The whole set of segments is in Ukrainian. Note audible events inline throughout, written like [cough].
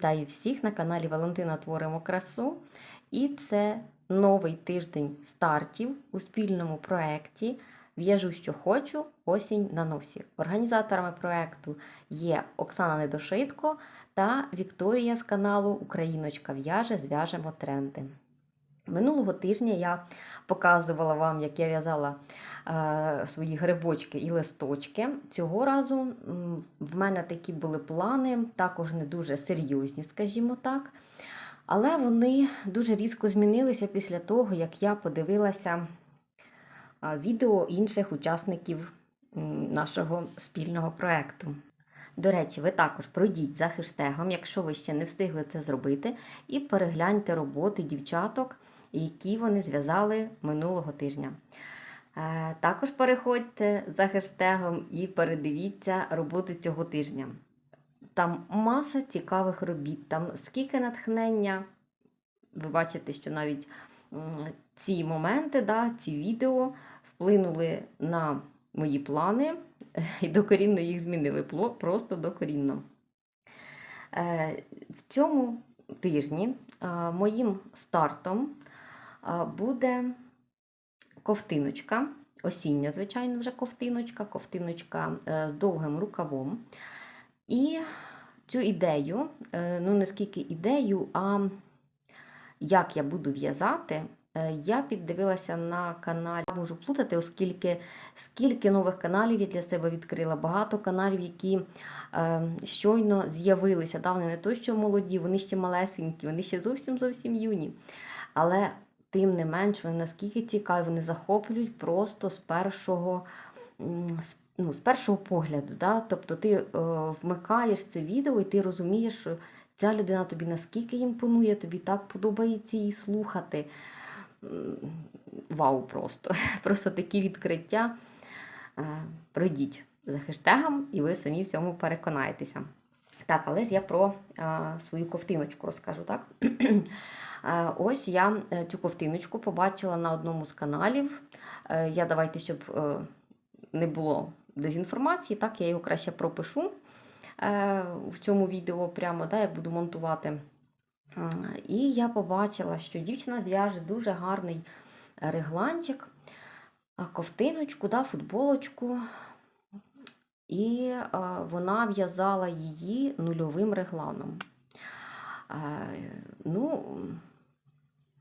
Вітаю всіх на каналі Валентина Творимо красу. І це новий тиждень стартів у спільному проєкті В'яжу, що хочу, осінь на носі. Організаторами проєкту є Оксана Недошитко та Вікторія з каналу Україночка в'яже, зв'яжемо тренди. Минулого тижня я показувала вам, як я в'язала е, свої грибочки і листочки. Цього разу в мене такі були плани, також не дуже серйозні, скажімо так. Але вони дуже різко змінилися після того, як я подивилася відео інших учасників нашого спільного проєкту. До речі, ви також пройдіть за хештегом, якщо ви ще не встигли це зробити, і перегляньте роботи дівчаток, які вони зв'язали минулого тижня. Е, Також переходьте за хештегом і передивіться роботи цього тижня. Там маса цікавих робіт, там скільки натхнення. Ви бачите, що навіть ці моменти, да, ці відео вплинули на мої плани [laughs] і докорінно їх змінили. Просто докорінно. Е, В цьому тижні е, моїм стартом буде ковтиночка, осіння, звичайно, вже ковтиночка, ковтиночка е, з довгим рукавом. І цю ідею, е, ну не скільки ідею, а як я буду в'язати, е, я піддивилася на каналі. Я можу плутати, оскільки скільки нових каналів я для себе відкрила. Багато каналів, які е, щойно з'явилися. Да, не то, що молоді, вони ще малесенькі, вони ще зовсім зовсім юні. Але тим не менш, вони наскільки цікаві, вони захоплюють просто з першого. Ну, з першого погляду, да? тобто ти е, вмикаєш це відео і ти розумієш, що ця людина тобі наскільки імпонує, тобі так подобається її слухати. Вау, просто. [laughs] Просто такі відкриття. Е, Пройдіть за хештегом, і ви самі в цьому переконаєтеся. Так, але ж я про е, свою ковтиночку розкажу, так? [clears throat] Е, Ось я е, цю ковтиночку побачила на одному з каналів. Я давайте, щоб не було дезінформації, так, я його краще пропишу в цьому відео прямо, да, як буду монтувати. І я побачила, що дівчина в'яже дуже гарний регланчик, ковтиночку, да, футболочку. І е, вона в'язала її нульовим регланом. Е, ну,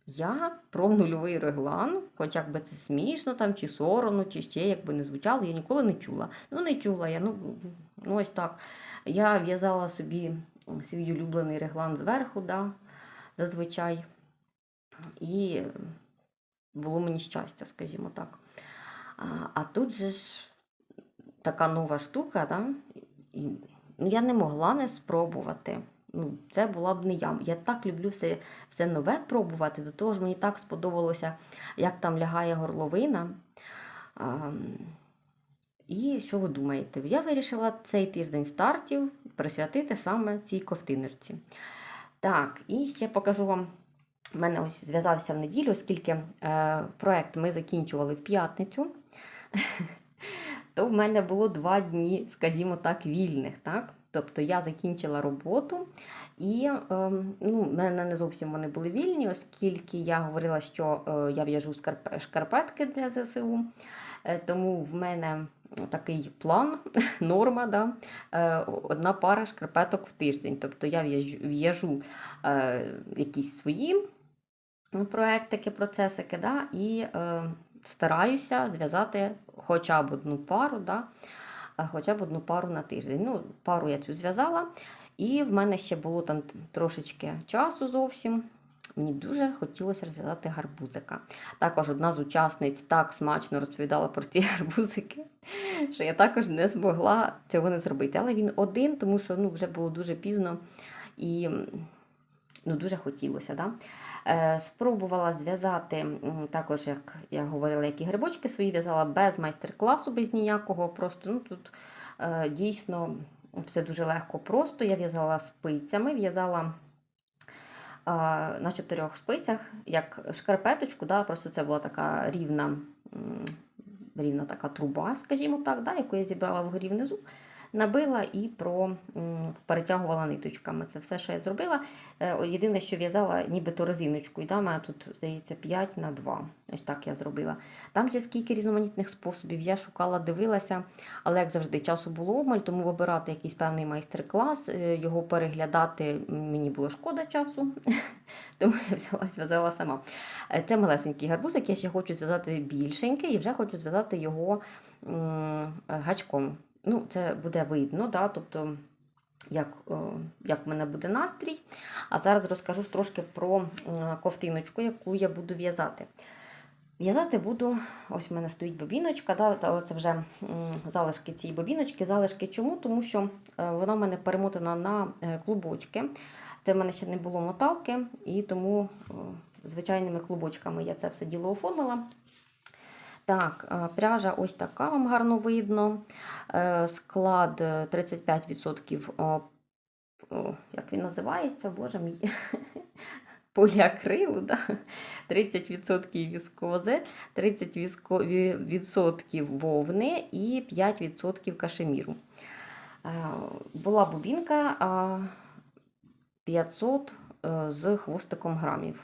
я про нульовий реглан, хоч як би це смішно там, чи соромно, чи ще як би не звучало, я ніколи не чула. Ну, не чула я, ну, ну ось так. Я в'язала собі свій улюблений реглан зверху, да, зазвичай. І було мені щастя, скажімо так. А, а тут же ж така нова штука, да? і, ну, я не могла не спробувати. Ну, це була б не я. Я так люблю все, все нове пробувати. До того ж, мені так сподобалося, як там лягає горловина. А, і що ви думаєте? Я вирішила цей тиждень стартів присвятити саме цій ковтиночці. Так, і ще покажу вам. У мене ось зв'язався в неділю, оскільки е, проект ми закінчували в п'ятницю, то в мене було два дні, скажімо так, вільних. Так? Тобто я закінчила роботу, і е, ну, мене не зовсім вони були вільні, оскільки я говорила, що е, я в'яжу шкарпетки для ЗСУ. Е, тому в мене такий план, [laughs] норма, да? е, одна пара шкарпеток в тиждень. Тобто я в'яжу, якісь свої проектики, процесики, да? і стараюся зв'язати хоча б одну пару, да? хоча б одну пару на тиждень. Ну, пару я цю зв'язала, і в мене ще було там трошечки часу зовсім. Мені дуже хотілося розв'язати гарбузика. Також одна з учасниць так смачно розповідала про ці [laughs] гарбузики, що я також не змогла цього не зробити. Але він один, тому що ну, вже було дуже пізно і ну, дуже хотілося. Да? Е, спробувала зв'язати також, як я говорила, які грибочки свої в'язала без майстер-класу, без ніякого. Просто ну, тут е, дійсно все дуже легко просто. Я в'язала спицями, в'язала на чотирьох спицях, як шкарпеточку, да, просто це була така рівна, рівна така труба, скажімо так, да, яку я зібрала вгорі внизу. Набила і про, перетягувала ниточками. Це все, що я зробила. Е, Єдине, що в'язала нібито резиночку. І да, мене тут, здається, 5 на 2. Ось так я зробила. Там ще скільки різноманітних способів. Я шукала, дивилася, але як завжди, часу було обмаль, тому вибирати якийсь певний майстер-клас, е, його переглядати мені було шкода часу, [laughs] тому я взяла, зв'язала сама. Е, Це малесенький гарбузик, я ще хочу зв'язати більшенький і вже хочу зв'язати його гачком. Ну, це буде видно, да? тобто, як, е, як в мене буде настрій. А зараз розкажу трошки про ковтиночку, яку я буду в'язати. В'язати буду, ось в мене стоїть бобіночка, да, це вже залишки цієї бобіночки. Залишки чому? Тому що е, вона в мене перемотана на е, клубочки. Це в мене ще не було моталки, і тому звичайними клубочками я це все діло оформила. Так, е, пряжа ось така вам гарно видно. Е, Склад е, 35%, о, о, як він називається, боже мій, [laughs] поліакрилу, да? 30% віскози, 30% вовни і 5% кашеміру. Е, Була бубінка 500 е, з хвостиком грамів.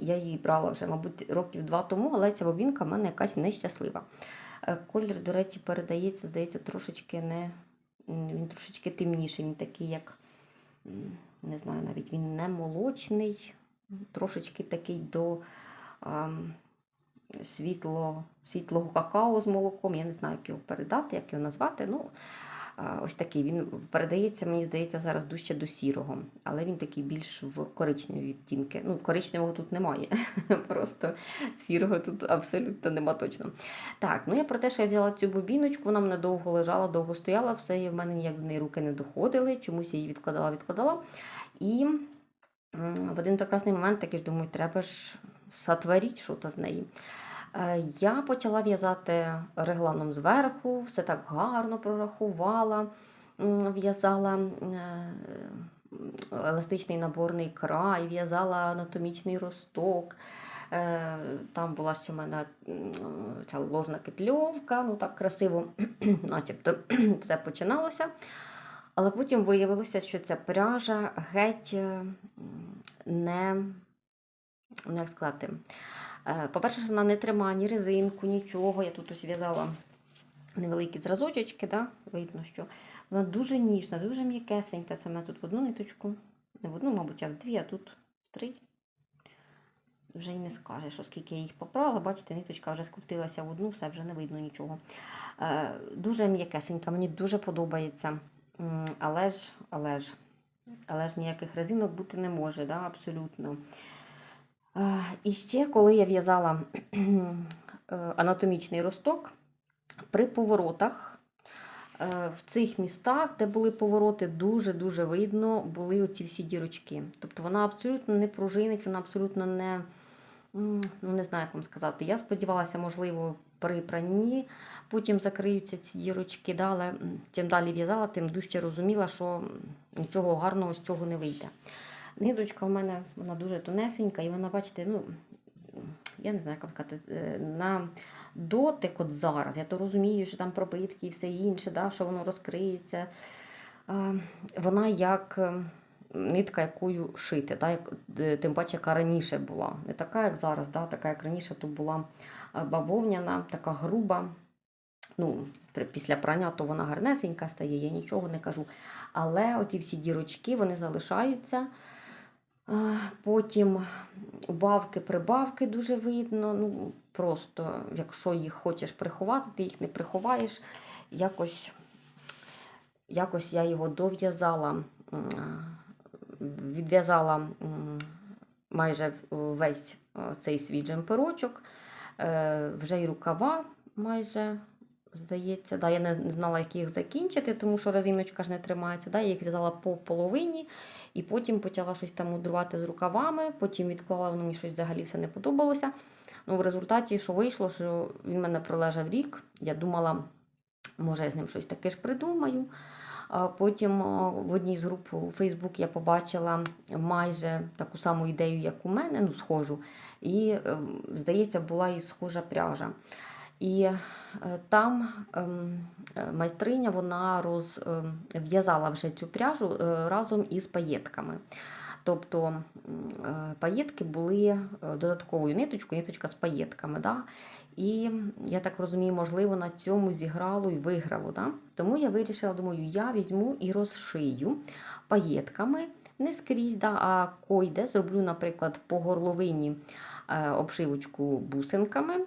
Я її брала вже, мабуть, років два тому, але ця бобінка в мене якась нещаслива. Е, Колір, до речі, передається, здається, трошечки не. Він трошечки темніший, він такий, як не знаю, навіть він не молочний, трошечки такий до ам, світло, світлого какао з молоком. Я не знаю, як його передати, як його назвати. Ну, а, ось такий. Він передається, мені здається, зараз дужче до сірого, але він такий більш в коричневі відтінки. Ну, коричневого тут немає. [laughs] Просто сірого тут абсолютно нема точно. Так, ну я про те, що я взяла цю бобіночку, вона мене довго лежала, довго стояла, все, і в мене ніяк до неї руки не доходили, чомусь я її відкладала, відкладала. І в один прекрасний момент таки ж думаю, треба ж сотворити щось з неї. Е, Я почала в'язати регланом зверху, все так гарно прорахувала, в'язала е, еластичний наборний край, в'язала анатомічний росток. Е, Там була ще в мене ця ложна кетльовка, ну так красиво, [clears throat] начебто [clears throat] все починалося. Але потім виявилося, що ця пряжа геть не, ну, як сказати, По-перше, вона не тримає ні резинку, нічого. Я тут ось в'язала невеликі зразочки, да? видно, що вона дуже ніжна, дуже м'якесенька. Мене тут в одну ниточку, не в одну, мабуть, а в дві, а тут в три. Вже й не скажеш, оскільки я їх поправила. Бачите, ниточка вже скрутилася в одну, все вже не видно нічого. Е, Дуже м'якесенька, мені дуже подобається. Але ж, але ж, але ж ніяких резинок бути не може, да? абсолютно. І ще, коли я в'язала е, анатомічний росток, при поворотах е, в цих містах, де були повороти, дуже-дуже видно були оці всі дірочки. Тобто вона абсолютно не пружинить, вона абсолютно не, ну не знаю, як вам сказати. Я сподівалася, можливо, при пранні потім закриються ці дірочки, але чим далі в'язала, тим дужче розуміла, що нічого гарного з цього не вийде. Ниточка в мене вона дуже тонесенька, і вона, бачите, ну, я не знаю, як сказати, е, на дотик от зараз. Я то розумію, що там пробитки і все інше, да, що воно розкриється. Вона як е, нитка, якою шити, да, як, е, тим паче, яка раніше була. Не така, як зараз, да, така, як раніше, то була е, бавовняна, така груба. Ну, після прання то вона гарнесенька стає, я нічого не кажу. Але оті всі дірочки вони залишаються. Потім убавки, прибавки дуже видно. Ну, просто, якщо їх хочеш приховати, ти їх не приховаєш. Якось, якось я його дов'язала, відв'язала майже весь е, цей свій джемперочок, Е, вже й рукава майже. Здається, да, я не знала, як їх закінчити, тому що резиночка ж не тримається. Да, я їх різала по половині, і потім почала щось там мудрувати з рукавами, потім відклала, воно мені щось взагалі все не подобалося. Ну, в результаті, що вийшло, що він мене пролежав рік. Я думала, може, я з ним щось таке ж придумаю. Потім в одній з груп у Фейсбук я побачила майже таку саму ідею, як у мене, ну, схожу. І, ем, здається, була і схожа пряжа. І е, там ем, е, майстриня вона розв'язала вже цю пряжу е, разом із паєтками. Тобто паєтки були додатковою ниточкою, ниточка з паєтками. Да? І я так розумію, можливо, на цьому зіграло і виграло. Да? Тому я вирішила, думаю, я візьму і розшию паєтками не скрізь, да, а койде. Зроблю, наприклад, по горловині обшивочку бусинками.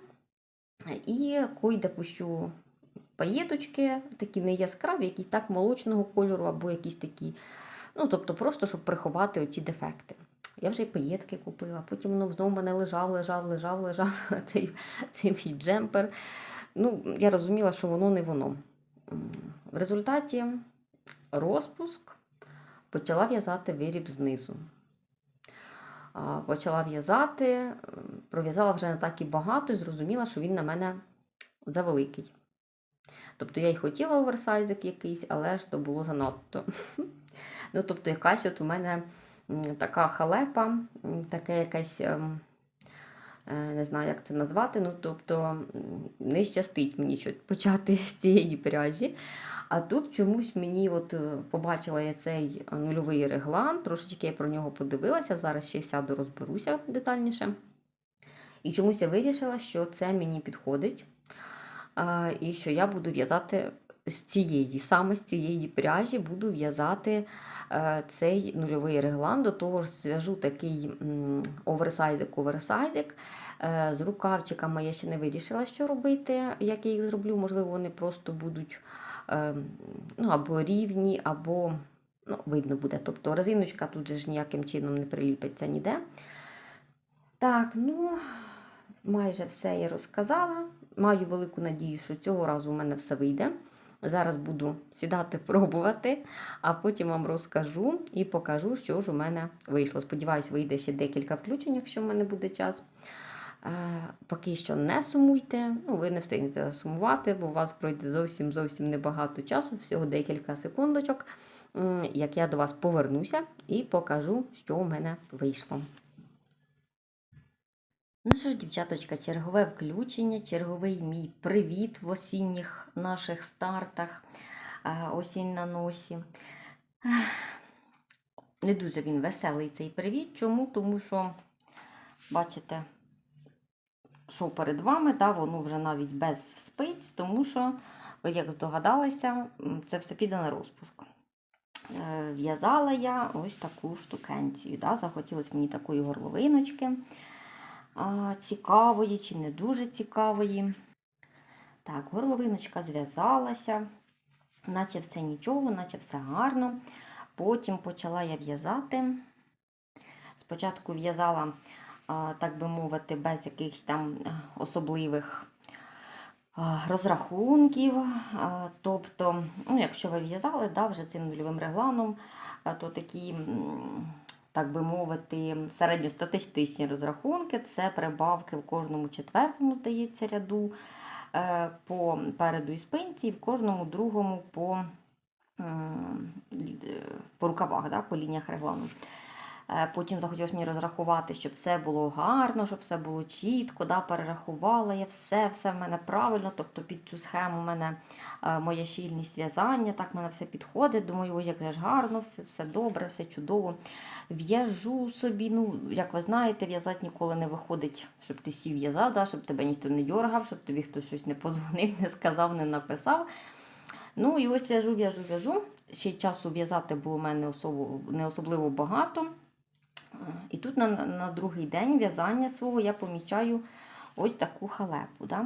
І койде пущу паєточки, такі не яскраві, якісь так молочного кольору, або якісь такі. Ну, тобто, просто щоб приховати оці дефекти. Я вже й паєтки купила, потім воно знову в мене лежав, лежав, лежав, лежав [laughs] цей, цей мій джемпер. Ну, я розуміла, що воно не воно. В результаті розпуск почала в'язати виріб знизу. Почала в'язати, пров'язала вже не так і багато і зрозуміла, що він на мене завеликий. Тобто я й хотіла оверсайзик якийсь, але ж то було занадто. [laughs] Ну, тобто, якась от у мене така халепа, таке якесь, ем, е, не знаю, як це назвати. Ну, тобто, не щастить мені почати з цієї пряжі. А тут чомусь мені от е, побачила я цей нульовий реглан, трошечки я про нього подивилася, зараз ще сяду розберуся детальніше. І чомусь я вирішила, що це мені підходить, і що я буду в'язати з цієї, саме з цієї пряжі буду в'язати е, цей нульовий реглан. До того ж, зв'яжу такий оверсайзик-оверсайзик. Е, З рукавчиками я ще не вирішила, що робити, як я їх зроблю. Можливо, вони просто будуть е, ну, або рівні, або ну, видно буде. Тобто резиночка тут же ж ніяким чином не приліпиться ніде. Так, ну, майже все я розказала. Маю велику надію, що цього разу у мене все вийде. Зараз буду сідати пробувати, а потім вам розкажу і покажу, що ж у мене вийшло. Сподіваюсь, вийде ще декілька включень, якщо в мене буде час. Поки що не сумуйте, ну, ви не встигнете сумувати, бо у вас пройде зовсім зовсім небагато часу, всього декілька секундочок, як я до вас повернуся і покажу, що у мене вийшло. Ну що ж, дівчаточка, чергове включення, черговий мій привіт в осінніх наших стартах. Осінь на носі. Не дуже він веселий цей привіт. Чому? Тому що, бачите, що перед вами, да, воно вже навіть без спиць, тому що, як здогадалися, м, це все піде на розпуск. Е, В'язала я ось таку штукенцію. Да? Захотілося мені такої горловиночки цікавої чи не дуже цікавої. Так, горловиночка зв'язалася, наче все нічого, наче все гарно. Потім почала я в'язати. Спочатку в'язала, так би мовити, без якихось там особливих розрахунків. Тобто, ну, якщо ви в'язали да, вже цим нульовим регланом, то такі, так би мовити, середньостатистичні розрахунки це прибавки в кожному четвертому, здається, ряду е, по переду і спинці, і в кожному другому по, е, по рукавах, да, по лініях реглану. Е, Потім захотілося мені розрахувати, щоб все було гарно, щоб все було чітко. Да, перерахувала я все, все в мене правильно. Тобто під цю схему в мене е, моя щільність в'язання, так в мене все підходить. Думаю, ой, як же ж гарно, все, все добре, все чудово. В'яжу собі, ну, як ви знаєте, в'язати ніколи не виходить, щоб ти сів в'язав, да, щоб тебе ніхто не дьоргав, щоб тобі хтось щось не позвонив, не сказав, не написав. Ну і ось в'яжу, в'яжу, в'яжу. Ще часу в'язати було в мене особо, не особливо багато. І тут на, на другий день в'язання свого я помічаю ось таку халепу. Да?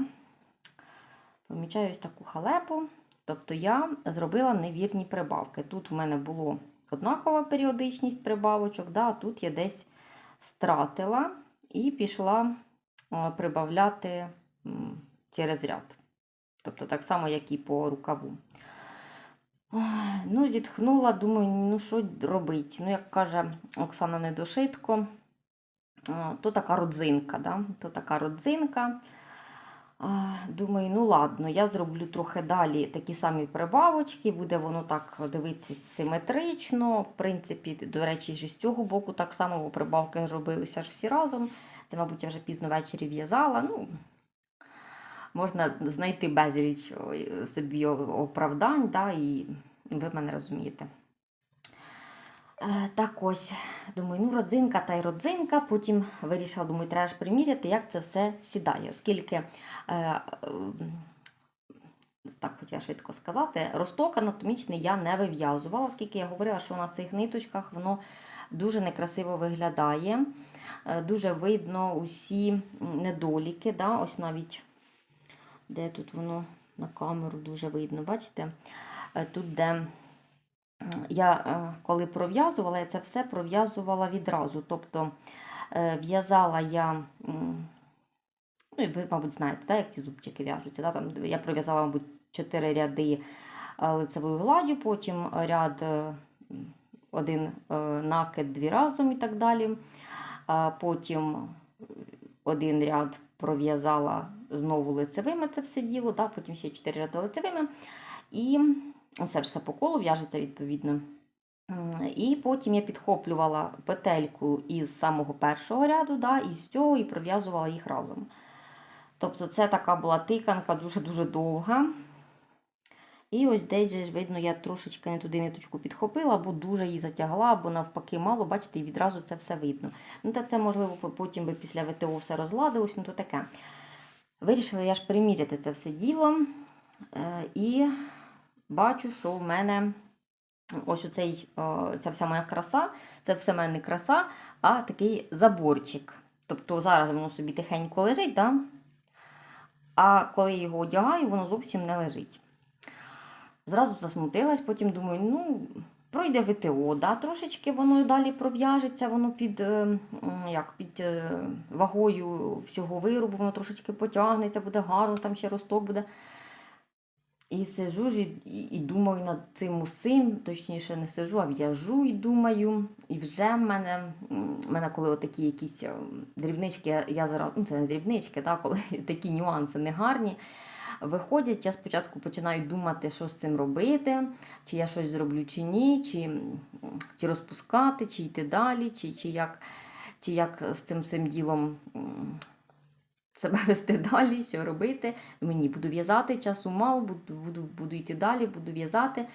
Помічаю ось таку халепу. Тобто я зробила невірні прибавки. Тут в мене було однакова періодичність прибавочок, да? а тут я десь стратила і пішла е, прибавляти через ряд. Тобто так само, як і по рукаву. Ну, зітхнула, думаю, ну що робити? Ну, як каже Оксана Недошитко, то така родзинка, да? то така родзинка. Думаю, ну ладно, я зроблю трохи далі такі самі прибавочки, буде воно так дивитися симетрично. В принципі, до речі, з цього боку так само, прибавки робилися ж всі разом. Це, мабуть, я вже пізно ввечері в'язала. Ну, можна знайти безліч собі оправдань, да, і ви мене розумієте. Е, Так ось, думаю, ну родзинка та й родзинка. Потім вирішила, думаю, треба ж приміряти, як це все сідає, оскільки. Е, е, так хотіла швидко сказати, росток анатомічний я не вив'язувала, оскільки я говорила, що на цих ниточках воно дуже некрасиво виглядає. Е, Дуже видно усі недоліки. Да? Ось навіть де тут воно на камеру дуже видно, бачите? Е, Тут, де я е, коли пров'язувала, я це все пров'язувала відразу. Тобто е, в'язала я. Ну, і ви, мабуть, знаєте, да, як ці зубчики в'яжуться. Да? Там я пров'язала, мабуть, 4 ряди лицевою гладдю, потім ряд один накид дві разом і так далі. Потім один ряд пров'язала знову лицевими це все діло, так, потім ще 4 ряди лицевими. І все все по колу в'яжеться відповідно. І потім я підхоплювала петельку із самого першого ряду, да, і з цього і пров'язувала їх разом. Тобто це така була тиканка дуже-дуже довга. І ось десь же ж видно, я трошечки не туди ниточку підхопила, або дуже її затягла, або навпаки мало, бачите, і відразу це все видно. Ну, та це, можливо, потім би після ВТО все розладилось, ну то таке. Вирішила я ж приміряти це все діло. Е, і бачу, що в мене ось оцей, ця вся моя краса, це все в мене не краса, а такий заборчик. Тобто зараз воно собі тихенько лежить, да? а коли я його одягаю, воно зовсім не лежить. Зразу засмутилась, потім думаю, ну, пройде ВТО, да, трошечки воно далі пров'яжеться, воно під, е, як, під е, вагою всього виробу, воно трошечки потягнеться, буде гарно, там ще росток буде. І сижу ж і, і, думаю над цим усім, точніше не сижу, а в'яжу і думаю. І вже в мене, в мене коли отакі якісь е, дрібнички, я зараз, ну це не дрібнички, да, коли такі нюанси негарні виходять, я спочатку починаю думати, що з цим робити, чи я щось зроблю, чи ні, чи, чи розпускати, чи йти далі, чи, чи, як, чи як з цим всім ділом себе вести далі, що робити. Думаю, ні, буду в'язати, часу мало, буду, буду, буду йти далі, буду в'язати.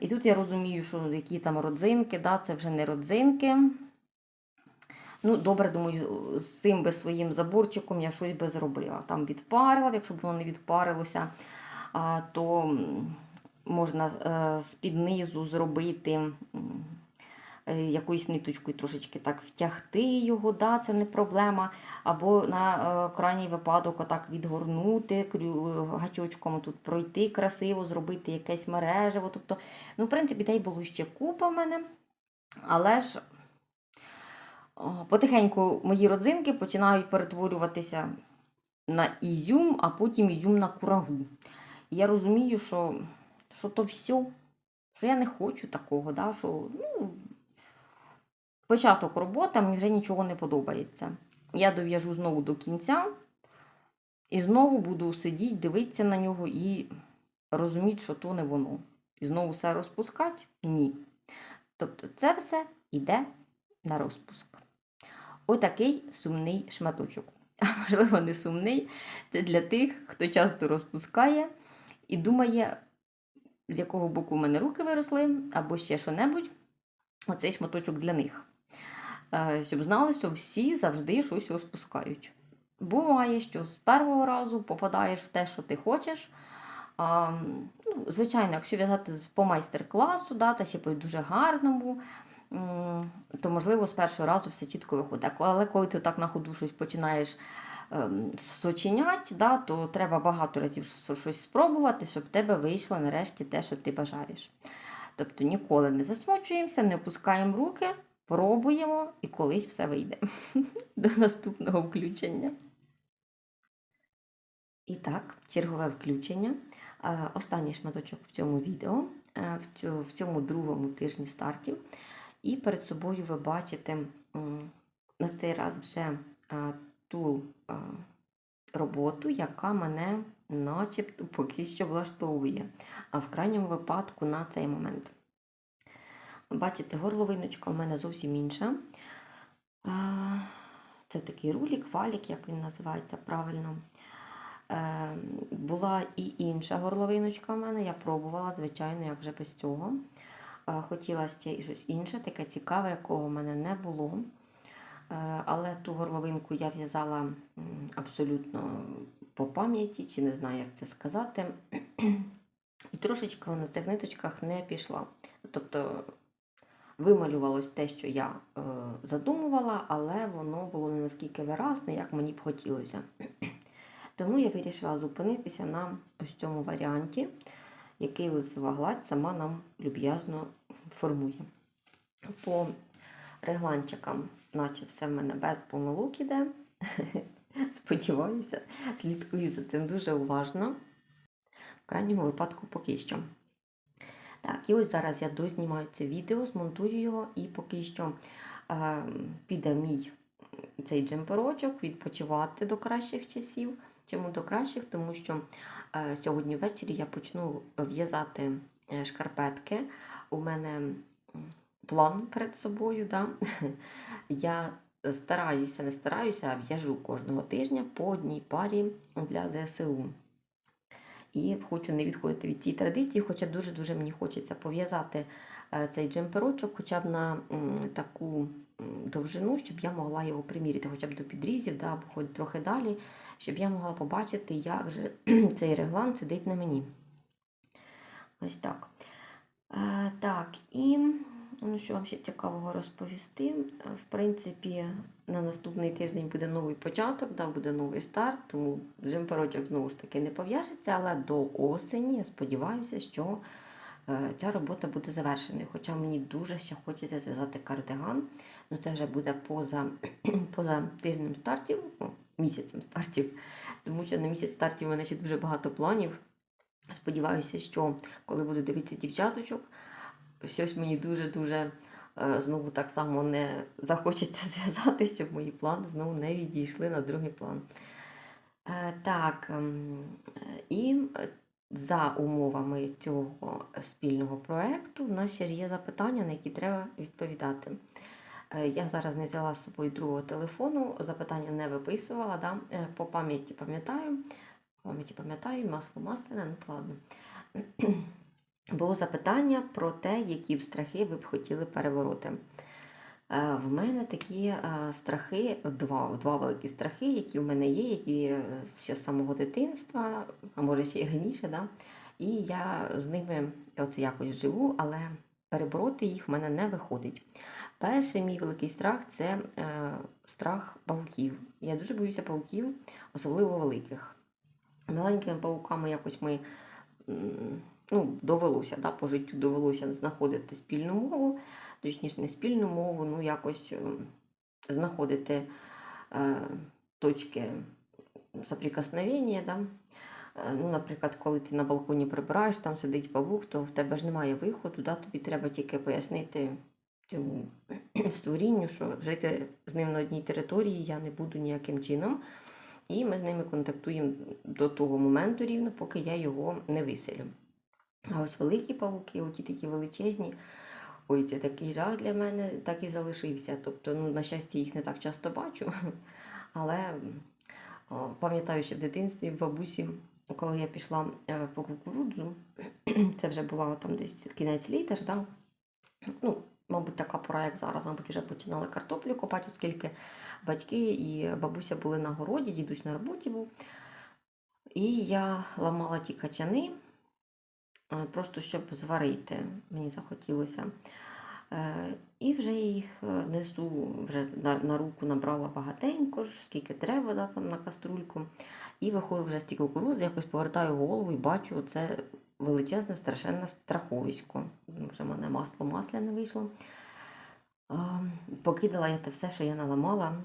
І тут я розумію, що які там родзинки, да, це вже не родзинки. Ну, добре, думаю, з цим би своїм заборчиком я щось би зробила. Там відпарила, якщо б воно не відпарилося, то можна е, з-під низу зробити е, якоюсь ниточкою трошечки так втягти його, да, це не проблема. Або на е, крайній випадок отак відгорнути, гачочком тут пройти красиво, зробити якесь мережево. Тобто, ну, в принципі, ідей було ще купа в мене. Але ж потихеньку мої родзинки починають перетворюватися на ізюм, а потім ізюм на курагу. Я розумію, що, що то все, що я не хочу такого, да, що ну, початок роботи, мені вже нічого не подобається. Я дов'яжу знову до кінця і знову буду сидіти, дивитися на нього і розуміти, що то не воно. І знову все розпускати? Ні. Тобто це все йде на розпуск. Отакий сумний шматочок. А можливо, не сумний. Це для тих, хто часто розпускає і думає, з якого боку в мене руки виросли, або ще що-небудь. Оцей шматочок для них. Е, Щоб знали, що всі завжди щось розпускають. Буває, що з першого разу попадаєш в те, що ти хочеш. А, ну, звичайно, якщо в'язати по майстер-класу, да, та ще по дуже гарному, то можливо з першого разу все чітко виходить. Але коли ти так на ходу щось починаєш ем, сочинять, да, то треба багато разів щось спробувати, щоб в тебе вийшло нарешті те, що ти бажаєш. Тобто ніколи не засмучуємося, не опускаємо руки, пробуємо і колись все вийде. [laughs] До наступного включення. І так, чергове включення. Е, Останній шматочок в цьому відео, е, в цьому другому тижні стартів. І перед собою ви бачите на цей раз вже ту роботу, яка мене начебто поки що влаштовує, а в крайньому випадку на цей момент. Бачите, горловиночка у мене зовсім інша. Це такий рулік, валік, як він називається правильно. Е, була і інша горловиночка в мене, я пробувала, звичайно, як же без цього. Хотіла ще і щось інше, таке цікаве, якого в мене не було. Е, але ту горловинку я в'язала абсолютно по пам'яті, чи не знаю, як це сказати. [clears throat] І трошечки на цих ниточках не пішла. Тобто вималювалось те, що я е, задумувала, але воно було не наскільки виразне, як мені б хотілося. [clears throat] Тому я вирішила зупинитися на ось цьому варіанті, який лицева гладь сама нам люб'язно формує. По регланчикам, наче все в мене без помилок іде. [laughs] Сподіваюся, слідкую за цим дуже уважно. В крайньому випадку поки що. Так, і ось зараз я дознімаю це відео, змонтую його, і поки що е, піде мій цей джемперочок відпочивати до кращих часів. Чому до кращих? Тому що е, сьогодні ввечері я почну в'язати е, шкарпетки. У мене план перед собою. Да? [laughs] Я стараюся, не стараюся, а в'яжу кожного тижня по одній парі для ЗСУ. І хочу не відходити від цієї традиції, хоча дуже-дуже мені хочеться пов'язати е, цей джемперочок хоча б на таку довжину, щоб я могла його приміряти, хоча б до підрізів, да, або хоч трохи далі, щоб я могла побачити, як же [clears throat] цей реглан сидить на мені. Ось так. Е, так, і ну, що вам ще цікавого розповісти? Е, В принципі, на наступний тиждень буде новий початок, да, буде новий старт, тому джемперочок знову ж таки не пов'яжеться, але до осені я сподіваюся, що е, ця робота буде завершеною. Хоча мені дуже ще хочеться зв'язати кардиган. Ну, це вже буде поза, [clears throat] поза тижнем стартів, ну, місяцем стартів, тому що на місяць стартів у мене ще дуже багато планів. Сподіваюся, що коли буду дивитися дівчаточок, щось мені дуже-дуже е, знову так само не захочеться [laughs] зв'язати, щоб мої плани знову не відійшли на другий план. Е, Так, ем, і за умовами цього спільного проєкту в нас ще є запитання, на які треба відповідати. Е, Я зараз не взяла з собою другого телефону, запитання не виписувала. Да? По пам'яті пам'ятаю, пам'яті пам'ятаю, масло масляне, ну ладно. Було запитання про те, які б страхи ви б хотіли перевороти. Е, В мене такі е, страхи, два, два великі страхи, які в мене є, які е, ще з самого дитинства, а може ще й раніше. Да? І я з ними от якось живу, але перебороти їх в мене не виходить. Перший мій великий страх це страх павуків. Я дуже боюся павуків, особливо великих. Маленькими павуками якось ми ну, довелося, да, по життю довелося знаходити спільну мову, точніше, не спільну мову, ну якось е, знаходити е, точки соприкосновення. Да? Е, Ну, наприклад, коли ти на балконі прибираєш, там сидить павук, то в тебе ж немає виходу, да? тобі треба тільки пояснити цьому [clears throat] створінню, що жити з ним на одній території я не буду ніяким чином. І ми з ними контактуємо до того моменту рівно, поки я його не виселю. А ось великі павуки, оті такі величезні, ой, це такий жах для мене так і залишився. Тобто, ну, на щастя, їх не так часто бачу. [laughs] Але пам'ятаю, що в дитинстві в бабусі, коли я пішла е, по кукурудзу, [clears throat] це вже була там десь кінець літа ж, да? ну, мабуть, така пора, як зараз, мабуть, вже починали картоплю копати, оскільки батьки і бабуся були на городі, дідусь на роботі був. І я ламала ті качани, просто щоб зварити, мені захотілося. Е, І вже їх е, несу, вже на, на руку набрала багатенько, скільки треба да, там, на каструльку. І виходжу вже з ті кукурузи, якось повертаю голову і бачу це величезне, страшенне страховисько. Вже в мене масло масляне вийшло. Покидала я те все, що я наламала,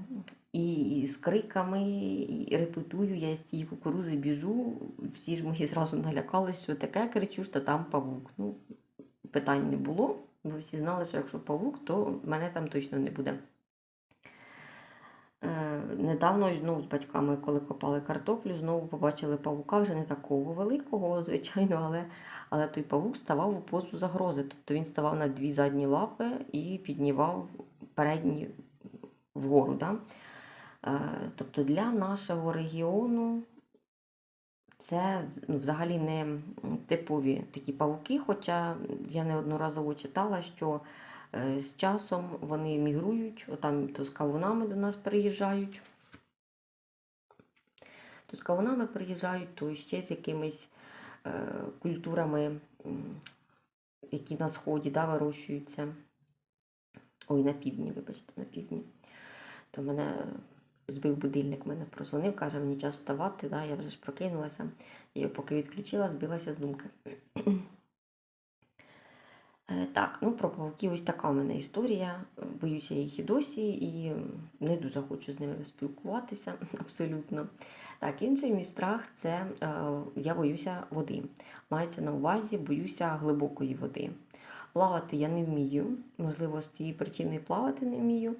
і з криками, і репетую, я з тієї кукурузи біжу. Всі ж мої зразу налякались, що таке кричу, що там павук. Ну, питань не було, бо всі знали, що якщо павук, то мене там точно не буде. Е, недавно знову з батьками, коли копали картоплю, знову побачили павука вже не такого великого, звичайно, але, але той павук ставав у позу загрози. Тобто він ставав на дві задні лапи і піднімав передні вгору. Да? Е, тобто для нашого регіону Це ну, взагалі не типові такі павуки, хоча я неодноразово читала, що з часом вони мігрують, отам то з кавунами до нас приїжджають. То з кавунами приїжджають, то ще з якимись е, культурами, які на сході да, вирощуються. Ой, на півдні, вибачте, на півдні. То мене збив будильник, мене прозвонив, каже, мені час вставати, да, я вже ж прокинулася. Його поки відключила, збилася з думки. Е, Так, ну про павуків ось така в мене історія. Боюся їх і досі, і не дуже хочу з ними спілкуватися [laughs] абсолютно. Так, інший мій страх це е, я боюся води. Мається на увазі, боюся глибокої води. Плавати я не вмію, можливо, з цієї причини плавати не вмію.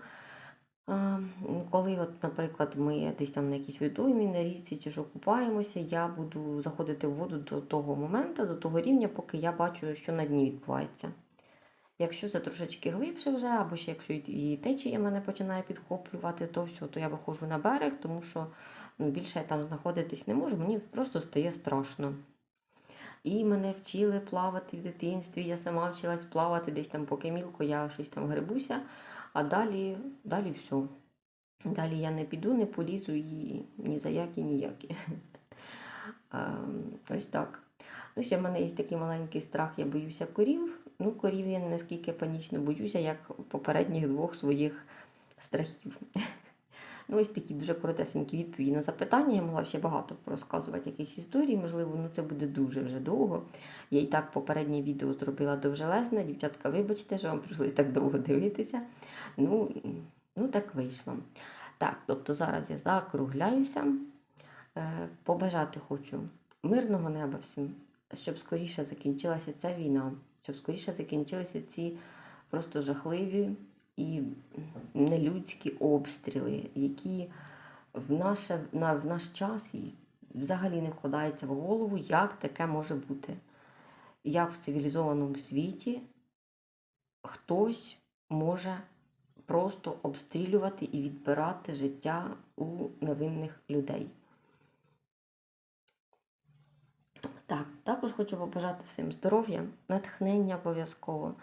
Коли, от, наприклад, ми десь там на якійсь водоймі, на річці чи що купаємося, я буду заходити в воду до того моменту, до того рівня, поки я бачу, що на дні відбувається. Якщо це трошечки глибше вже, або ще якщо і течія мене починає підхоплювати, то все, то я виходжу на берег, тому що більше я там знаходитись не можу, мені просто стає страшно. І мене вчили плавати в дитинстві, я сама вчилась плавати десь там, поки мілко я щось там грибуся, а далі, далі все. Далі я не піду, не полізу і ні за які, ніякі. [laughs] Ось так. Ну, ще в мене є такий маленький страх, я боюся корів. Ну, корів я наскільки панічно боюся, як попередніх двох своїх страхів. [laughs] Ну, ось такі дуже коротесенькі відповіді на запитання. Я могла ще багато розказувати якихось історій, можливо, ну це буде дуже вже довго. Я і так попереднє відео зробила довжелезне. Дівчатка, вибачте, що вам прийшлося так довго дивитися. Ну, ну так вийшло. Так, тобто зараз я закругляюся. Е, Побажати хочу мирного неба всім, щоб скоріше закінчилася ця війна, щоб скоріше закінчилися ці просто жахливі і нелюдські обстріли, які в, наше, на, в наш час взагалі не вкладається в голову, як таке може бути. Як в цивілізованому світі хтось може просто обстрілювати і відбирати життя у невинних людей. Так, також хочу побажати всім здоров'я, натхнення обов'язково.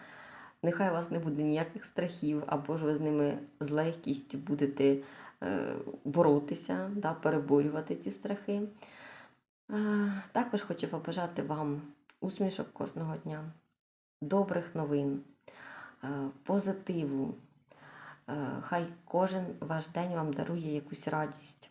Нехай у вас не буде ніяких страхів, або ж ви з ними з легкістю будете е, боротися, да, переборювати ці страхи. Е, також хочу побажати вам усмішок кожного дня, добрих новин, е, позитиву. Хай кожен ваш день вам дарує якусь радість.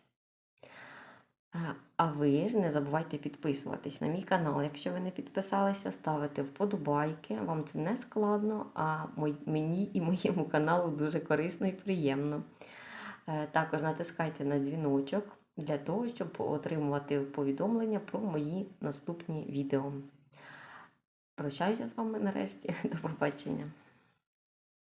А ви ж не забувайте підписуватись на мій канал. Якщо ви не підписалися, ставити вподобайки. Вам це не складно, а мені і моєму каналу дуже корисно і приємно. Е, Також натискайте на дзвіночок для того, щоб отримувати повідомлення про мої наступні відео. Прощаюся з вами нарешті. [laughs] До побачення.